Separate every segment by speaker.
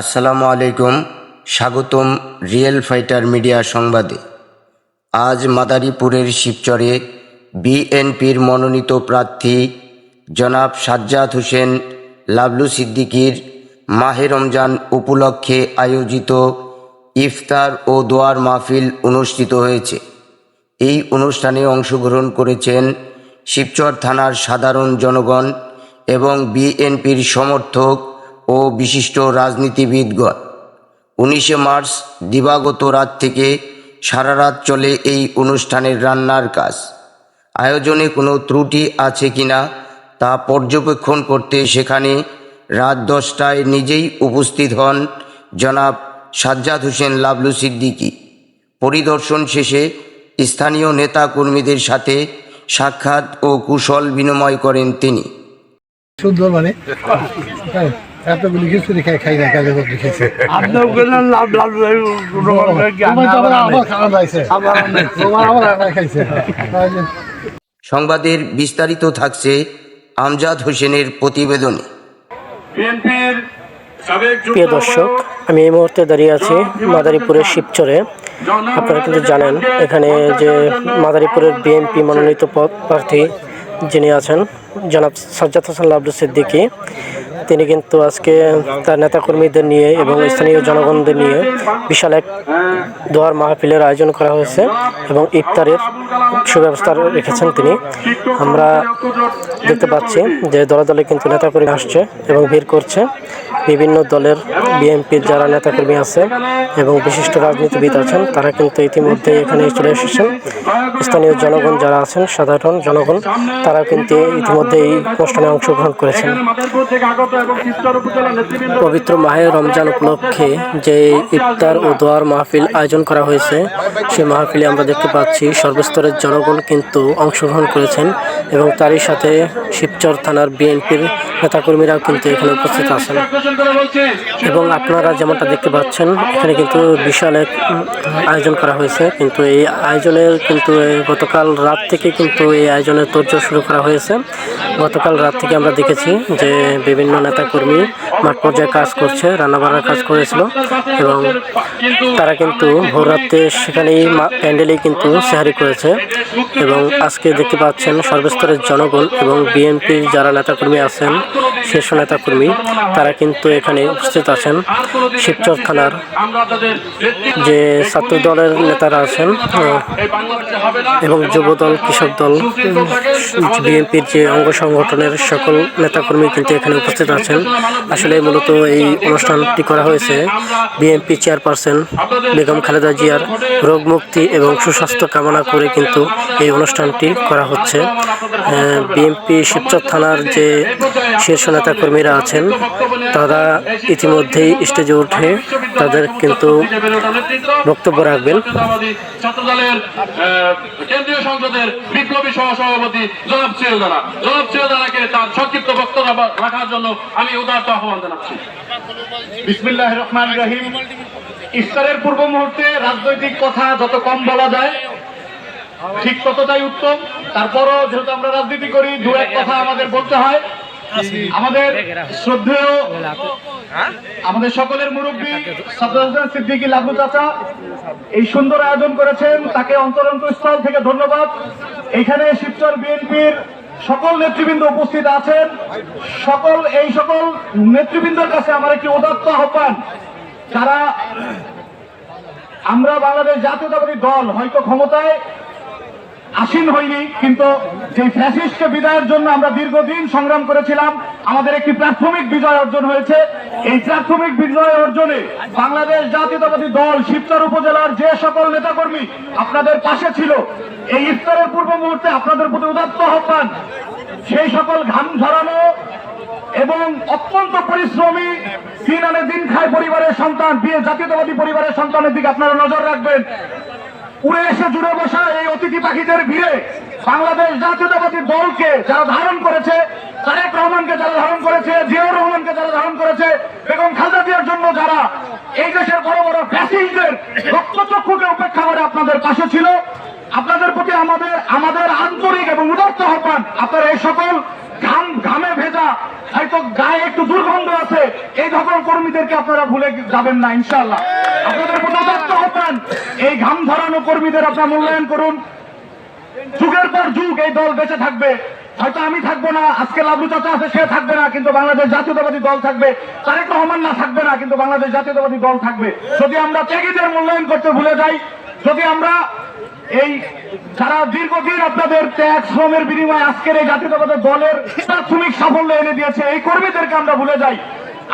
Speaker 1: আসসালামু আলাইকুম, স্বাগতম রিয়েল ফাইটার মিডিয়া সংবাদে। আজ মাদারীপুরের শিবচরে বিএনপির মনোনীত প্রার্থী জনাব সাজ্জাদ হোসেন লাবলু সিদ্দিকীর মাহে রমজান উপলক্ষে আয়োজিত ইফতার ও দোয়ার মাহফিল অনুষ্ঠিত হয়েছে। এই অনুষ্ঠানে অংশগ্রহণ করেছেন শিবচর থানার সাধারণ জনগণ এবং বিএনপির সমর্থক ও বিশিষ্ট রাজনীতিবিদগণ। উনিশে মার্চ দিবাগত রাত থেকে সারা রাত চলে এই অনুষ্ঠানের রান্নার কাজ। আয়োজনে কোনো ত্রুটি আছে কিনা তা পর্যবেক্ষণ করতে সেখানে রাত দশটায় নিজেই উপস্থিত হন জনাব সাজ্জাদ হোসেন লাবলু সিদ্দিকী। পরিদর্শন শেষে স্থানীয় নেতা কর্মীদের সাথে সাক্ষাৎ ও কুশল বিনিময় করেন তিনি।
Speaker 2: সুন্দর এতগুলি খিচুড়ি খাই খাই না খেয়েছে
Speaker 3: লাভ লাভ
Speaker 2: যে
Speaker 1: সংবাদের বিস্তারিত থাকছে আমজাদ হোসেনের প্রতিবেদনে।
Speaker 4: প্রিয় দর্শক আমি এই মুহূর্তে দাঁড়িয়ে আছি মাদারীপুরের শিবচরে। আপনারা কিন্তু জানেন এখানে যে মাদারীপুরের বিএনপি মনোনীত পদ প্রার্থী যিনি আছেন জনাব সাজ্জাদ হাসান লাবলু সিদ্দিকী তিনি কিন্তু আজকে তার নেতাকর্মীদের নিয়ে এবং স্থানীয় জনগণদের নিয়ে বিশাল এক দোয়ার মাহফিলের আয়োজন করা হয়েছে এবং ইফতারের সুব্যবস্থা রেখেছেন তিনি। আমরা দেখতে পাচ্ছি যে দলে দলে কিন্তু নেতাকর্মী আসছে এবং ভিড় করছে। বিভিন্ন দলের বিএনপির যারা নেতাকর্মী আছে এবং বিশিষ্ট রাজনীতিবিদ আছেন, তারা কিন্তু ইতিমধ্যে এখানে চলে এসেছেন। স্থানীয় জনগণ যারা আছেন, সাধারণ জনগণ তারা কিন্তু ইতিমধ্যে এই অনুষ্ঠানে অংশগ্রহণ করেছেন। পবিত্র মাহে রমজান উপলক্ষে যে ইফতার ও দোয়ার মাহফিল আয়োজন করা হয়েছে সেই মাহফিলে আমরা দেখতে পাচ্ছি সর্বস্তরের জনগণ কিন্তু অংশগ্রহণ করেছেন এবং তারই সাথে শিবচর থানার বিএনপির নেতাকর্মীরাও কিন্তু এখানে উপস্থিত আছেন। এবং আপনারা যেমনটা দেখতে পাচ্ছেন, এখানে কিন্তু বিশাল এক আয়োজন করা হয়েছে। কিন্তু এই আয়োজনের কিন্তু গতকাল রাত থেকে কিন্তু এই আয়োজনের তোড়জোড় শুরু করা হয়েছে। গতকাল রাত থেকে আমরা দেখেছি যে বিভিন্ন নেতাকর্মী মাঠ পর্যায়ে কাজ করছে, রান্নাবান্নার কাজ করেছিল এবং তারা কিন্তু ভোর রাতে সেখানেই প্যান্ডেলেই কিন্তু সেহারি করেছে। এবং আজকে দেখতে পাচ্ছেন সর্বস্তরের জনগণ এবং বিএনপির যারা নেতাকর্মী আছেন শীর্ষ নেতাকর্মী তারা কিন্তু এখানে উপস্থিত আছেন। শিবচর থানার যে ছাত্র দলের নেতারা আছেন এবং যুব দল কৃষক দল বিএনপির যে অঙ্গ সংগঠনের সকল নেতাকর্মী কিন্তু এখানে উপস্থিত আছেন। আসলে মূলত এই অনুষ্ঠানটি করা হয়েছে বিএনপি চেয়ারপারসন বেগম খালেদা জিয়ার রোগ মুক্তি এবং সুস্বাস্থ্য কামনা করে কিন্তু এই অনুষ্ঠানটি করা হচ্ছে। বিএনপি শিবচর থানার যে শীর্ষ নেতাকর্মীরা আছেন। তারা ইতিমধ্যেই স্টেজে উঠে তাদের কিন্তু বক্তব্য রাখবেন।
Speaker 3: কেন্দ্রীয় সংসদের বিপ্লবী সহ সভাপতি জনাব সিলদারা জনাব সিলদারাকে তার সংক্ষিপ্ত বক্তব্য রাখার জন্য আমি উদারত আহ্বান জানাচ্ছি।
Speaker 5: বিসমিল্লাহ রহমান রহিম। ইফতারের পূর্ব মুহূর্তে রাজনৈতিক কথা যত কম বলা যায় ঠিক ততটাই উত্তম। তারপরও যেহেতু আমরা রাজনীতি করি দু এক কথা আমাদের বলতে হয়। আমাদের শ্রদ্ধেয় আমাদের সকলের মুরব্বী সাদ্দাম সিদ্দিকী লাভু চাচা এই সুন্দর আয়োজন করেছেন। তাকে অন্তরন্ত স্থল থেকে ধন্যবাদ। এখানে শিবচর বিএনপির সকল নেতৃবৃন্দ উপস্থিত আছেন। সকল এই সকল নেতৃবৃন্দের কাছে আমার একটি উদাত্ত আহ্বান। যারা আমরা বাংলাদেশ জাতীয়তাবাদী দল হয়তো ক্ষমতায় আসীন হইনি কিন্তু যে ফ্যাসিস্টকে বিদায়ের জন্য আমরা দীর্ঘদিন সংগ্রাম করেছিলাম, আমাদের একটি প্রাথমিক বিজয় অর্জন হয়েছে। এই প্রাথমিক বিজয় অর্জনে বাংলাদেশ জাতীয়তাবাদী দল শিবচর উপজেলার যে সকল নেতাকর্মী আপনাদের পাশে ছিল, এই ইফতারের পূর্ব মুহূর্তে আপনাদের প্রতি উদাত্ত আহ্বান। সেই সকল ঘাম ঝরানো এবং অত্যন্ত পরিশ্রমী দিন আনে দিন খায় পরিবারের সন্তান, বিয়ে জাতীয়তাবাদী পরিবারের সন্তানের দিকে আপনারা নজর রাখবেন। উড়ে এসে জুড়ে বসা এই অতিথি পাখিদের ভিড়ে বাংলাদেশ জাতীয়তাবাদী দলকে যারা ধারণ করেছে, তারেক রহমানকে যারা ধারণ করেছে, জিয়াউর রহমানকে যারা ধারণ করেছে, বেগম খালেদা জিয়ার জন্য যারা এই দেশের বড় বড় ফ্যাসিস্টদের রক্তচক্ষুকে উপেক্ষা করে আপনাদের পাশে ছিল, আপনাদের প্রতি আমাদের আমাদের আন্তরিক এবং উদার্ত আহ্বান। আপনারা এই সকল ঘাম ঘামে ভেজা হয়তো গায়ে একটু দুর্গন্ধ আছে, এই সকল কর্মীদেরকে আপনারা ভুলে যাবেন না, ইনশাআল্লাহ। আপনাদের প্রতি উদাত্ত আহ্বান, এই ঘাম ধরানো কর্মীদের আপনারা মূল্যায়ন করুন। যুগের পর যুগ এই দল বেঁচে থাকবে। হয়তো আমি থাকব না, আজকে লাভলু চাচা আছে, সে থাকবে না, কিন্তু বাংলাদেশ জাতীয়তাবাদী দল থাকবে। তারেক রহমান না থাকবে না, কিন্তু বাংলাদেশ জাতীয়তাবাদী দল থাকবে। যদি আমরা ত্যাগীদের মূল্যায়ন করতে ভুলে যাই, যদি আমরা এই যারা দীর্ঘদিন আপনাদের ত্যাগ, শ্রমের বিনিময়ে আজকের এই জাতীয়তাবাদের দলের প্রাথমিক সাফল্য এনে দিয়েছে, এই কর্মীদেরকে আমরা ভুলে যাই।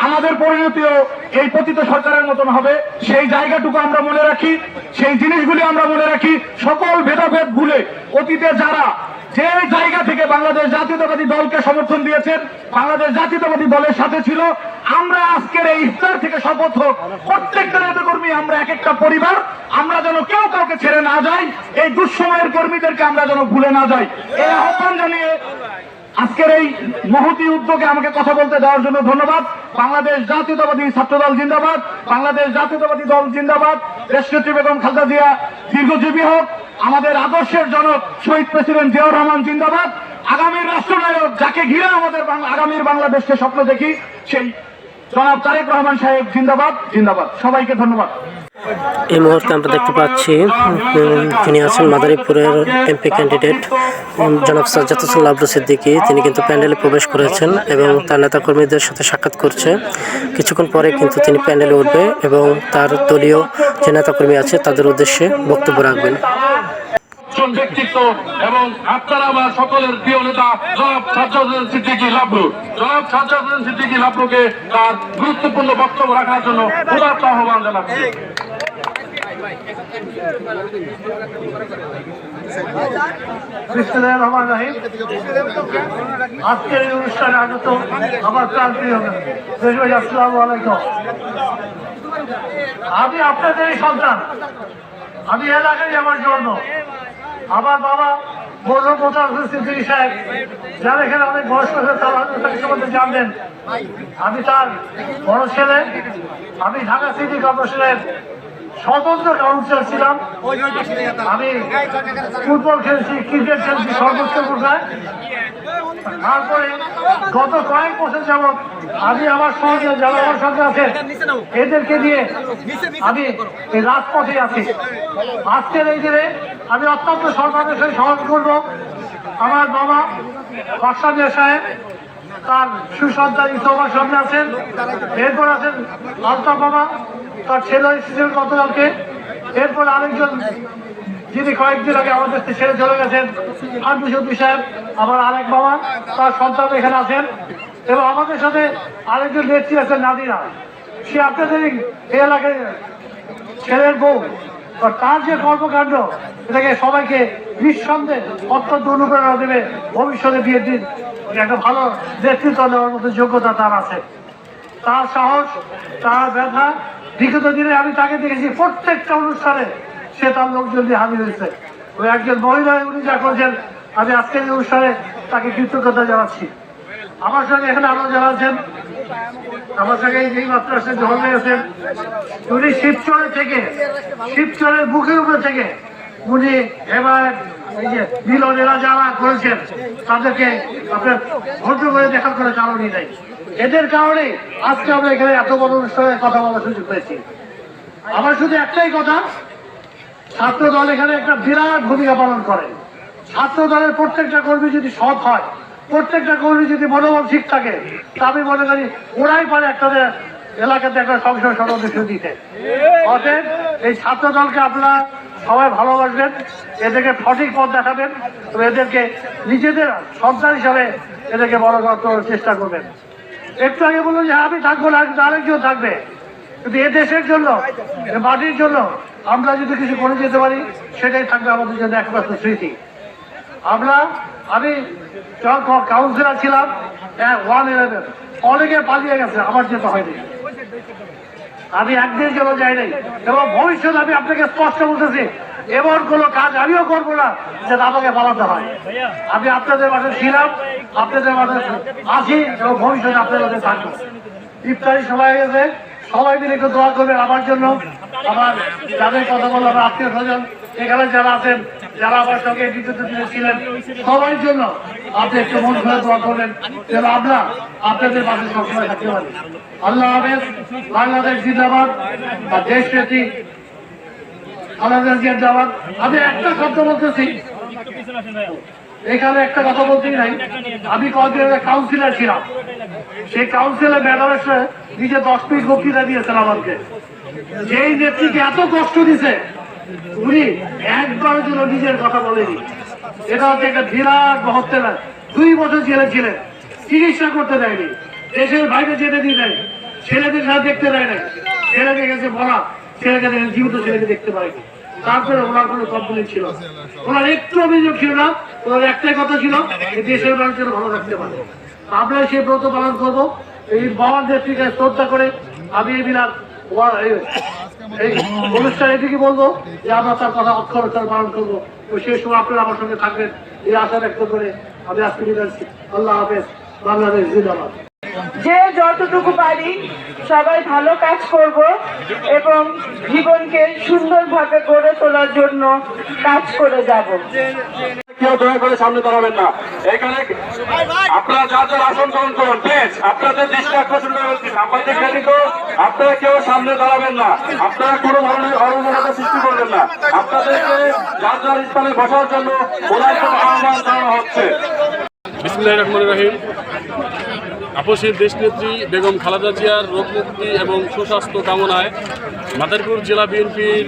Speaker 5: আমাদের পরিণতিও এই পতিত সরকারের মতন হবে। সেই জায়গাটুকু আমরা মনে রাখি, সেই জিনিসগুলি আমরা মনে রাখি, সকল ভেদাভেদ ভুলে অতীতে যারা যে জায়গা থেকে বাংলাদেশ জাতীয়তাবাদী দলকে সমর্থন দিয়েছেন। বাংলাদেশ জাতীয়তাবাদী দলের সাথে ছিল। আমরা আজকের এই ইফতার থেকে শপথ হোক। প্রত্যেকটা নেতাকর্মী আমরা এক একটা পরিবার। আমরা যেন কেউ কাউকে ছেড়ে না যাই। এই দুঃসময়ের কর্মীদেরকে আমরা যেন ভুলে না যাই। এই আহ্বান জানিয়ে আজকের এই মহতি উদ্যোগে আমাকে কথা বলতে দেওয়ার জন্য ধন্যবাদ। বাংলাদেশ জাতীয়তাবাদী ছাত্র দল জিন্দাবাদ। বাংলাদেশ জাতীয়তাবাদী দল জিন্দাবাদ। দেশনেত্রী বেগম খালেদা জিয়া দীর্ঘজীবী হোক। আমাদের আদর্শের জনক শহীদ প্রেসিডেন্ট জিয়াউর রহমান জিন্দাবাদ। আগামীর রাষ্ট্রনায়ক যাকে ঘিরে আমাদের আগামীর বাংলাদেশকে স্বপ্ন দেখি, সেই জনাব তারেক রহমান সাহেব জিন্দাবাদ। জিন্দাবাদ। সবাইকে ধন্যবাদ।
Speaker 4: এই মুহূর্তে আমরা দেখতে পাচ্ছি যিনি আছেন মাদারীপুরের এমপি ক্যান্ডিডেট জনাব সাজ্জাদ হোসেন লাবলু সিদ্দিকী। তিনি কিন্তু প্যান্ডেলে প্রবেশ করেছেন এবং তার নেতাকর্মীদের সাথে সাক্ষাৎ করছে। কিছুক্ষণ পরে কিন্তু তিনি প্যান্ডেলে উঠবে এবং তার দলীয় যে নেতাকর্মী আছে, তাদের উদ্দেশ্যে বক্তব্য রাখবেন।
Speaker 3: একজন ব্যক্তিত্ব এবং আপনারা আমার সকলের প্রিয় নেতা জনাব সাজ্জাদ সিদ্দিকী লাভলু জনাব সাজ্জাদ সিদ্দিকী লাভলুকে তার গুরুত্বপূর্ণ বক্তব্য রাখার জন্য উদাত্ত আহ্বান জানাচ্ছি।
Speaker 2: আমি আপনাদেরই সন্তান। আমি এলাকারই আমার জন্ম। আমার বাবা বড় মোতার সিদ্দিকী সাহেব। যার এখানে অনেক বয়স্ক তার সম্বন্ধে জানবেন। আমি তার বড় ছেলে। আমি ঢাকা সিটি কর্পোরেশনের স্বতন্ত্র কাউন্সিলর ছিলাম। আমি ফুটবল খেলছি, ক্রিকেট খেলছি, সর্বোচ্চ কোথায় তারপরে গত কয়েক বছর যাবৎ আমি আমার সঙ্গে যারা আমার সঙ্গে আছেন এদেরকে দিয়ে আমি রাজপথে আছি। আজকের এই দিনে আমি অত্যন্ত সরকারের সঙ্গে সহযোগ করব। আমার বাবা বাদশাহ সাহেব তার সুসন্তান ইসমার সামনে আছেন। এরপর আছেন আলতাফ বাবা, তার ছেলে এসেছেন গতকালকে। এরপর আরেকজন যিনি কয়েকদিন আগে আমাদের ছেড়ে চলে গেছেন, আব্দুল চৌধুরী সাহেব আমার আরেক বাবা, তার সন্তান এখানে আছেন। এবং আমাদের সাথে আরেকজন নেত্রী আছেন নাদিরা। সে আপনাদের এই এলাকায় ছেলের বউ। তার যে কর্মকাণ্ড? এটাকে সবাইকে নিঃসন্দেহে অত্যন্ত অনুপ্রেরণা দেবে ভবিষ্যতে বিয়ের দিন একটা ভালো নেতৃত্ব দেওয়ার মতো যোগ্যতা তার আছে। তার সাহস, তার ব্যথা, বিগত দিনে আমি তাকে দেখেছি প্রত্যেকটা অনুষ্ঠানে সে তার লোকজন দিয়ে হাজির হয়েছে। ওই একজন মহিলা উনি যা করেছেন, আমি আজকের অনুষ্ঠানে তাকে কৃতজ্ঞতা জানাচ্ছি। আমার সঙ্গে এখানে আরও আছেন আমার সঙ্গে এই মাত্র আসছেন ধর্মে আছেন উনি শিবচরের থেকে, শিবচরের বুকের উপরে থেকে উনি এবার এই যারা করেছেন। তাদেরকে আপনার ভদ্র করে দেখার কোনো কারণই নেই। এদের কারণে আজকে আমরা এখানে এত বড় অনুষ্ঠানে কথা বলার সুযোগ পেয়েছি। আমার শুধু একটাই কথা ছাত্র দল এখানে একটা বিরাট ভূমিকা পালন করে। ছাত্র দলের প্রত্যেকটা কর্মী যদি সৎ হয় প্রত্যেকটা কর্মী যদি মনোবল ঠিক থাকে, তা আমি মনে করি ওরাই পারে একটা এলাকাতে একটা সংসদ সদস্য দিতে। অতএব এই ছাত্র দলকে আপনারা সবাই ভালোবাসবেন, এদেরকে সঠিক পথ দেখাবেন তো এদেরকে নিজেদের সন্তান হিসাবে এদেরকে বড় করার চেষ্টা করবেন। একটু আগে বলল যে আমি থাকব না আরেকজন থাকবে। কিন্তু এ দেশের জন্য, এ মাটির জন্য আমরা যদি কিছু করে যেতে পারি, সেটাই থাকবে আমাদের জন্য একমাত্র স্মৃতি। আমরা আমি যখন কাউন্সিলর ছিলাম ওয়ান ইলেভেন অনেকে পালিয়ে গেছে, আমার যেতে হয়নি। আমি একদিন জন্য যাই নাই? এবং ভবিষ্যৎ আমি আপনাকে স্পষ্ট বলতেছি, এমন কোনো কাজ আমিও করব না যে আমাকে পালাতে হয়। আমি আপনাদের মাঝে ছিলাম, আপনাদের মাঝে আছি এবং ভবিষ্যতে আপনাদের মাঝে থাকব। ইফতারি হয়ে গেছে, সবাই মিলে একটু দোয়া করবেন আমার জন্য। আমার যাদের কথা বললাম, আত্মীয় স্বজন এখানে যারা আছেন, যারা আমার সঙ্গে দিনে ছিলেন সবার জন্য আপনি একটু মন খুলে দোয়া করবেন যেন আমরা আপনাদের পাশে সবসময় থাকতে পারি। আল্লাহ হাফেজ, বাংলাদেশ জিন্দাবাদ, আর দেশ প্রতি জিন্দাবাদ। আমি একটা শব্দ বলতেছি। এখানে একটা কথা বলতেই নাই। আমি কদিন কাউন্সিলর ছিলাম। সেই কাউন্সিলর ম্যাডামের নিজে দশ মিনিট বক্তৃতা দিয়েছেন আমাকে। যেই নেত্রীকে এত কষ্ট দিছে উনি একবার জন্য নিজের কথা বলেনি। এটা হচ্ছে একটা বিরাট মহত্বের দুই বছর জেলে ছিলেন, চিকিৎসা করতে দেয়নি, দেশের বাইরে যেতে দিয়ে দেয় ছেলেদের সাথে দেখতে দেয় না ছেলেকে গেছে বলা, ছেলেকে দেখে জীবিত ছেলেকে দেখতে পারেনি তারপরে ওনার কোনো কমপ্লেন ছিল ওনার একটু অভিযোগ ছিল না, ওনার একটাই কথা ছিল দেশের মানুষের ভালো রাখতে পারে। আমরা সেই ব্রত পালন করব। এই মহান নেত্রীকে শ্রদ্ধা করে আমি এই ওয়া- এই এদিকে বলব? যে আমরা তার কথা অক্ষর পালন করব। তো সেই সময় আপনারা আমার সঙ্গে থাকবেন। এই আশা ব্যক্ত করে আমি আজকে বিদায়। আল্লাহ হাফেজ। বাংলাদেশ জিন্দাবাদ।
Speaker 6: যে যতটুকু পারি সবাই ভালো কাজ করব এবং জীবনকে সুন্দরভাবে গড়ে তোলার জন্য কাজ করে যাব।
Speaker 3: কেউ দয়া করে সামনে দাঁড়াবেন না। এখানে আপনারা যা যার আসন গ্রহণ করুন প্লিজ আপনাদের দৃষ্টি আকর্ষণ করে বলছি, সাংবাদিক ব্যতীত আপনারা কেউ সামনে দাঁড়াবেন না। আপনারা কোনো ধরনের অরণ্যতা সৃষ্টি করবেন না। আপনাদেরকে যার যার স্থানে বসার জন্য ওনার কোনো আহ্বান জানানো হচ্ছে।
Speaker 7: বিসমুল্লাহ রহমান রহিম। আপসের দেশনেত্রী বেগম খালেদা জিয়ার রোগ রোগমুক্তি এবং সুস্বাস্থ্য কামনায় মাদারীপুর জেলা বিএনপির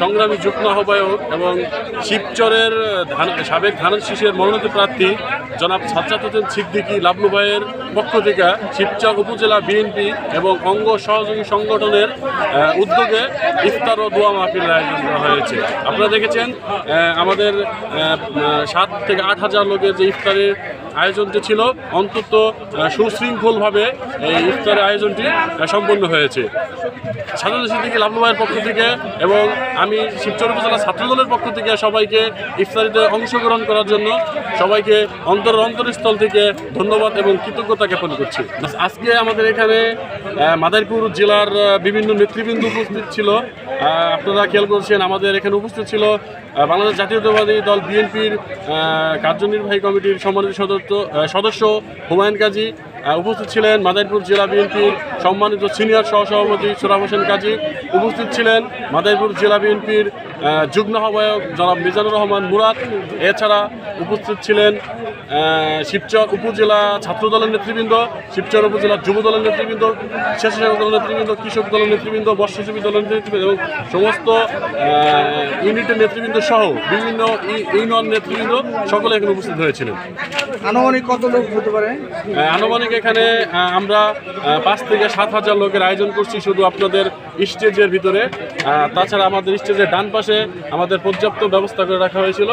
Speaker 7: সংগ্রামী যুগ্ম আহ্বায়ক এবং শিবচরের সাবেক ধানের শীষের মনোনীত প্রার্থী জনাব সাজ্জাদ হোসেন সিদ্দিকী লাবলু ভাইয়ের পক্ষ থেকে শিবচর উপজেলা বিএনপি এবং অঙ্গ সহযোগী সংগঠনের উদ্যোগে ইফতার ও দোয়া মাহফিল আয়োজন করা হয়েছে। আপনারা দেখেছেন আমাদের সাত থেকে আট হাজার লোকের যে ইফতারের আয়োজনটি ছিল, অন্তত সুশৃঙ্খলভাবে এই ইফতারের আয়োজনটি সম্পন্ন হয়েছে। সাধারণ সিদ্দিকী লাভলুভাইয়ের পক্ষ থেকে এবং আমি শিবচর উপজেলা ছাত্রদলের পক্ষ থেকে সবাইকে ইফতারিতে অংশগ্রহণ করার জন্য সবাইকে অন্তর অন্তরস্থল থেকে ধন্যবাদ এবং কৃতজ্ঞতা জ্ঞাপন করছি। আজকে আমাদের এখানে মাদারীপুর জেলার বিভিন্ন নেতৃবৃন্দ উপস্থিত ছিল। আপনারা খেয়াল করছেন, আমাদের এখানে উপস্থিত ছিল বাংলাদেশ জাতীয়তাবাদী দল বিএনপির কার্যনির্বাহী কমিটির সম্মানিত সদস্য সদস্য হুমায়ুন কাজী উপস্থিত ছিলেন মাদারীপুর জেলা বিএনপির সম্মানিত সিনিয়র সহসভাপতি সোরাব হোসেন কাজী। উপস্থিত ছিলেন মাদারীপুর জেলা বিএনপির যুগ্ম আহ্বায়ক জনাব মিজানুর রহমান মুরাদ এছাড়া উপস্থিত ছিলেন শিবচর উপজেলা ছাত্র দলের নেতৃবৃন্দ শিবচর উপজেলা যুব দলের নেতৃবৃন্দ স্বেচ্ছাসেবক দলের নেতৃবৃন্দ কৃষক দলের নেতৃবৃন্দ বর্ষজীবী দলের নেতৃবৃন্দ এবং সমস্ত ইউনিটের নেতৃবৃন্দ সহ বিভিন্ন ইউনিয়ন নেতৃবৃন্দ সকলে এখানে উপস্থিত হয়েছিলেন।
Speaker 8: আনুমানিক কত লোক হতে পারে?
Speaker 7: আনুমানিক এখানে আমরা পাঁচ থেকে সাত হাজার লোকের আয়োজন করছি শুধু আপনাদের স্টেজের ভিতরে। তাছাড়া আমাদের স্টেজের ডান পাশে আমাদের পর্যাপ্ত ব্যবস্থা করে রাখা হয়েছিল।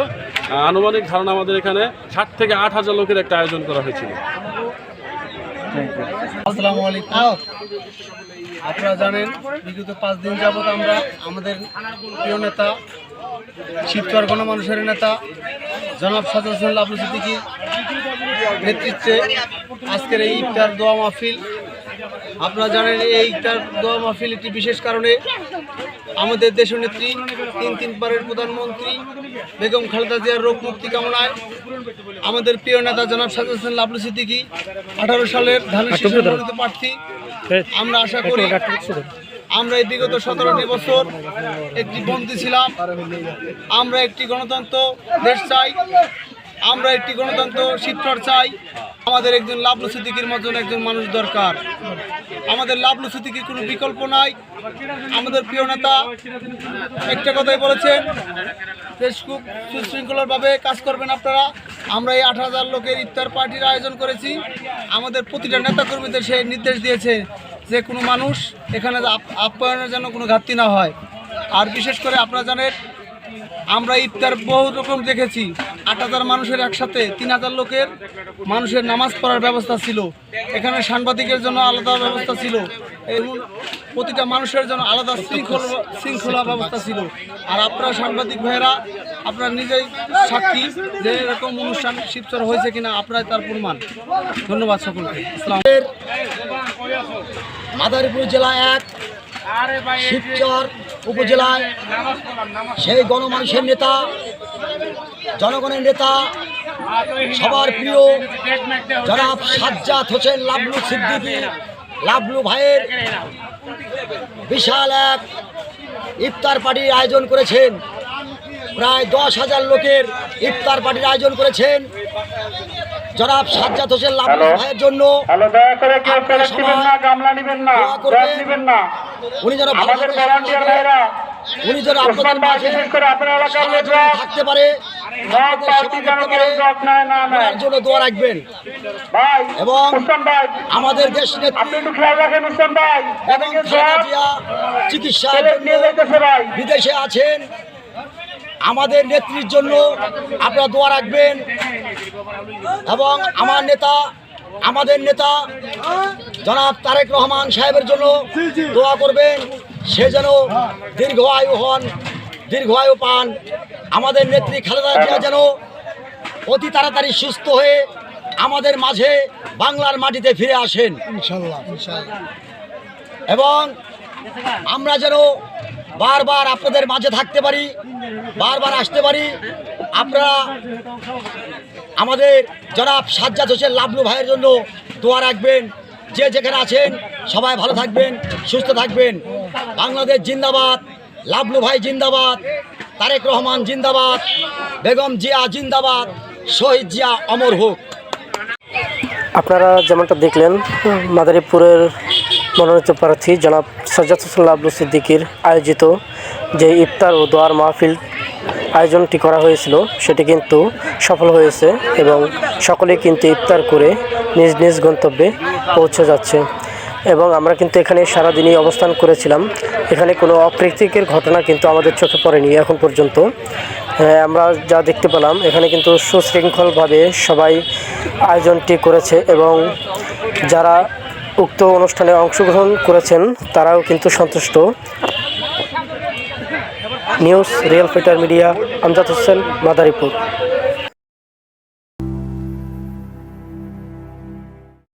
Speaker 7: আনুমানিক ধারণা আমাদের এখানে ষাট থেকে আট হাজার লোকের একটা আয়োজন করা হয়েছিল।
Speaker 8: আসসালামু আলাইকুম। আপনারা জানেন বিগত পাঁচ দিন যাবত আমরা আমাদের প্রিয় নেতা শিবচর গণমানুষের নেতা জনাব সাজা হোসেন লাবলু সিদ্দিকির নেতৃত্বে আজকের এই ইফতার দোয়া মাহফিল আপনারা জানেন এইটার দোয়া মাহফিল একটি বিশেষ কারণে আমাদের দেশনেত্রী তিন তিনবারের প্রধানমন্ত্রী বেগম খালেদা জিয়ার রোগ মুক্তি কামনায় আমাদের প্রিয় নেতা জনাব সাজা হোসেন লাবলু সিদ্দিকি আঠারো সালের ধানের প্রার্থী। আমরা আশা করি আমরা এই বিগত সতেরোটি বছর একটি বন্দী ছিলাম আমরা একটি গণতন্ত্র দেশ চাই। আমরা একটি গণতন্ত্র শিবচর চাই। আমাদের একজন লাভলু সিদ্দিকির মতন একজন মানুষ দরকার। আমাদের লাভলু সিদ্দিকির কোনো বিকল্প নাই। আমাদের প্রিয় নেতা একটা কথাই বলেছেন বেশ খুব সুশৃঙ্খলভাবে কাজ করবেন আপনারা। আমরা এই আট হাজার লোকের ইফতার পার্টির আয়োজন করেছি। আমাদের প্রতিটা নেতা কর্মীদের সে নির্দেশ দিয়েছে যে কোনো মানুষ এখানে আপ- আপ্যায়নের যেন কোনো ঘাটতি না হয়। আর বিশেষ করে আপনারা জানেন, আমরা ইফতার বহু রকম দেখেছি। আট হাজার মানুষের একসাথে, তিন হাজার লোকের মানুষের নামাজ পড়ার ব্যবস্থা ছিল। এখানে সাংবাদিকের জন্য আলাদা ব্যবস্থা ছিল। এবং প্রতিটা মানুষের জন্য আলাদা শৃঙ্খলা শৃঙ্খলা ব্যবস্থা ছিল। আর আপনারা সাংবাদিক ভাইয়েরা, আপনারা নিজেই সাক্ষী যে এরকম অনুষ্ঠান শিবচর হয়েছে কিনা, আপনারাই তার প্রমাণ। ধন্যবাদ সকলকে।
Speaker 9: মাদারীপুর জেলা এক, শিবচর উপজেলায় সেই গণমানুষের নেতা, জনগণের নেতা, সবার প্রিয় জনাব সাজ্জাদ হোসেন লাবলু সিদ্দিকী। লাবলু ভাইয়ের বিশাল এক ইফতার পার্টির আয়োজন করেছেন। প্রায় দশ হাজার লোকের ইফতার পার্টির আয়োজন করেছেন। জনাব সাজ্জাদ হোসেন লাবলু ভাইয়ের জন্য
Speaker 5: হ্যালো দয়া করে কেউ
Speaker 9: আপনারা
Speaker 5: প্লেট না গামলা নিবেন না
Speaker 9: দোয়া করবেন।
Speaker 5: প্লেট নিবেন না।
Speaker 9: উনি যেন উনি যেন আপনাদের
Speaker 5: লোকরা
Speaker 9: থাকতে পারে জন্য দোয়া রাখবেন। এবং আমাদের দেশ এবং চিকিৎসার বিদেশে আছেন। আমাদের নেত্রীর জন্য আপনারা দোয়া রাখবেন। এবং আমার নেতা আমাদের নেতা জনাব তারেক রহমান সাহেবের জন্য দোয়া করবেন। সে যেন দীর্ঘ আয়ু হন দীর্ঘ আয়ু পান। আমাদের নেত্রী খালেদা জিয়া যেন অতি তাড়াতাড়ি সুস্থ হয়ে আমাদের মাঝে বাংলার মাটিতে ফিরে আসেন। এবং আমরা যেন বারবার আপনাদের মাঝে থাকতে পারি বারবার আসতে পারি। আপনারা আমাদের জনাব সাজ্জাদ হোসেন লাবলু ভাইয়ের জন্য দোয়া রাখবেন। যে যেখানে আছেন, সবাই ভালো থাকবেন, সুস্থ থাকবেন। বাংলাদেশ জিন্দাবাদ, লাবলু ভাই জিন্দাবাদ, তারেক রহমান জিন্দাবাদ, বেগম জিয়া জিন্দাবাদ, শহীদ জিয়া অমর হোক।
Speaker 4: আপনারা যেমনটা দেখলেন, মাদারীপুরের মনোনীত প্রার্থী জনাব সাজ্জাদ হোসেন লাবলু সিদ্দিকির আয়োজিত যে ইফতার ও দোয়ার মাহফিল আয়োজনটি করা হয়েছিল সেটি কিন্তু সফল হয়েছে এবং সকলে কিন্তু ইফতার করে নিজ নিজ গন্তব্যে পৌঁছে যাচ্ছে। এবং আমরা কিন্তু এখানে সারাদিনই অবস্থান করেছিলাম। এখানে কোনো অপ্রীতিকের ঘটনা কিন্তু আমাদের চোখে পড়েনি এখন পর্যন্ত। হ্যাঁ, আমরা যা দেখতে পেলাম এখানে কিন্তু সুশৃঙ্খলভাবে সবাই আয়োজনটি করেছে এবং যারা উক্ত অনুষ্ঠানে অংশগ্রহণ করেছেন তারাও কিন্তু সন্তুষ্ট। News real fitter media Amjad Hossain Madaripur.